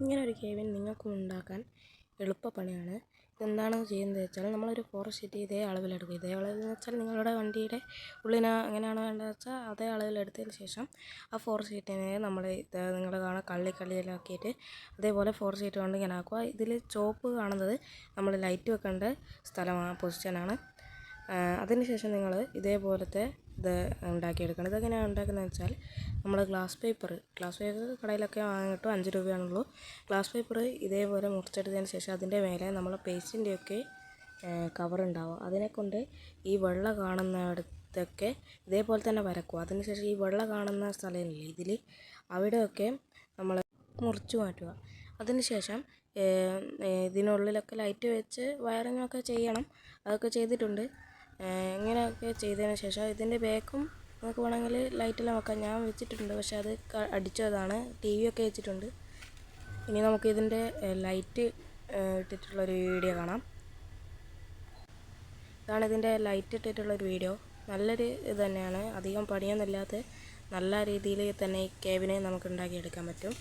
ഇങ്ങനെ ഒരു കേവിൻ നിങ്ങൾക്കും ഉണ്ടാക്കാൻ എളുപ്പപ്പണിയാണ്. ഇതെന്താണ് ചെയ്യുന്നത് വെച്ചാൽ നമ്മളൊരു ഫോറസ്റ്റ് ഷീറ്റ് ഇതേ അളവിലെടുക്കും ഇതേ അളവിലെന്ന് വെച്ചാൽ നിങ്ങളുടെ വണ്ടിയുടെ ഉള്ളിന് എങ്ങനെയാണോ വേണ്ടതെന്ന് വെച്ചാൽ അതേ അളവിലെടുത്തതിന് ശേഷം ആ ഫോറസ്റ്റ് ഷീറ്റിനെ നമ്മൾ ഇത് നിങ്ങൾ കാണാൻ കള്ളി കള്ളിയിലാക്കിയിട്ട് അതേപോലെ ഫോറസ്റ്റ് ഷീറ്റ് കൊണ്ട് ഇങ്ങനെ ആക്കുക. ഇതിൽ ചോപ്പ് കാണുന്നത് നമ്മൾ ലൈറ്റ് വെക്കേണ്ട സ്ഥലമാണ് പൊസിഷനാണ് അതിനുശേഷം നിങ്ങൾ ഇതേപോലത്തെ ഇത് ഉണ്ടാക്കിയെടുക്കണം. ഇതെങ്ങനെയാണ് ഉണ്ടാക്കുന്നത് വെച്ചാൽ നമ്മൾ ഗ്ലാസ് പേപ്പർ ഗ്ലാസ് പേപ്പർ കടയിലൊക്കെ വാങ്ങിയിട്ടും അഞ്ച് രൂപയാണുള്ളൂ. ഗ്ലാസ് പേപ്പർ ഇതേപോലെ മുറിച്ചെടുത്തതിന് ശേഷം അതിന്റെ മേലെ നമ്മൾ പേസ്റ്റിന്റെയൊക്കെ കവർ ഉണ്ടാവും. അതിനെ കൊണ്ട് ഈ വെള്ള കാണുന്നിടത്തൊക്കെ ഇതേപോലെ തന്നെ വരക്കും. അതിനുശേഷം ഈ വെള്ള കാണുന്ന സ്ഥലമില്ലേ ഇതിൽ അവിടെയൊക്കെ നമ്മൾ മുറിച്ചു മാറ്റുക. അതിനുശേഷം ഇതിനുള്ളിലൊക്കെ ലൈറ്റ് വെച്ച് വയറിങ്ങൊക്കെ ചെയ്യണം. അതൊക്കെ ചെയ്തിട്ടുണ്ട്. ഇങ്ങനെയൊക്കെ ചെയ്തതിന് ശേഷം ഇതിന്റെ ബാക്കും നമുക്ക് വേണമെങ്കിൽ ലൈറ്റെല്ലാം വെക്കാം. ഞാൻ വെച്ചിട്ടുണ്ട്. പക്ഷെ അത് അടിച്ചതാണ് ടി വി ഒക്കെ വെച്ചിട്ടുണ്ട്. ഇനി നമുക്ക് ഇതിന്റെ ലൈറ്റ് ഇട്ടിട്ടുള്ളൊരു വീഡിയോ കാണാം. ഇതാണ് ഇതിന്റെ ലൈറ്റ് ഇട്ടിട്ടുള്ളൊരു വീഡിയോ നല്ലൊരു ഇത് തന്നെയാണ്. അധികം പണിയൊന്നുമില്ലാത്ത നല്ല രീതിയിൽ തന്നെ ഈ കേബിനെ നമുക്ക് ഉണ്ടാക്കിയെടുക്കാൻ പറ്റും.